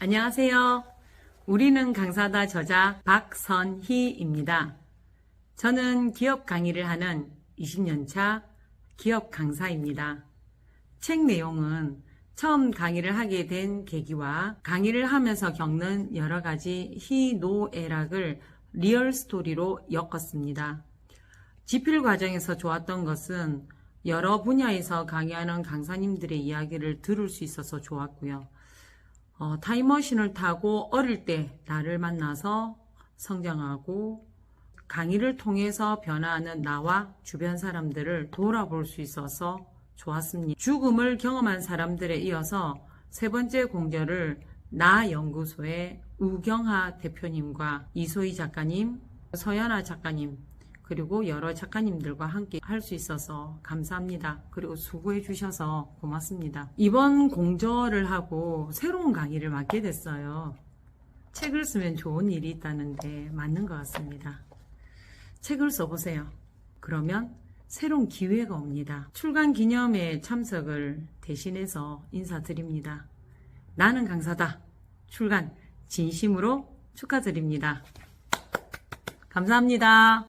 안녕하세요. 우리는 강사다 저자 박선희입니다. 저는 기업 강의를 하는 20년차 기업 강사입니다. 책 내용은 처음 강의를 하게 된 계기와 강의를 하면서 겪는 여러 가지 희노애락을 리얼 스토리로 엮었습니다. 지필 과정에서 좋았던 것은 여러 분야에서 강의하는 강사님들의 이야기를 들을 수 있어서 좋았고요. 어, 타임머신을 타고 어릴 때 나를 만나서 성장하고 강의를 통해서 변화하는 나와 주변 사람들을 돌아볼 수 있어서 좋았습니다. 죽음을 경험한 사람들에 이어서 세 번째 공저를 나 연구소의 우경하 대표님과 이소희 작가님, 서연아 작가님, 그리고 여러 작가님들과 함께 할 수 있어서 감사합니다. 그리고 수고해 주셔서 고맙습니다. 이번 공저를 하고 새로운 강의를 맡게 됐어요. 책을 쓰면 좋은 일이 있다는데 맞는 것 같습니다. 책을 써보세요. 그러면 새로운 기회가 옵니다. 출간 기념회 참석을 대신해서 인사드립니다. 나는 강사다. 출간 진심으로 축하드립니다. 감사합니다.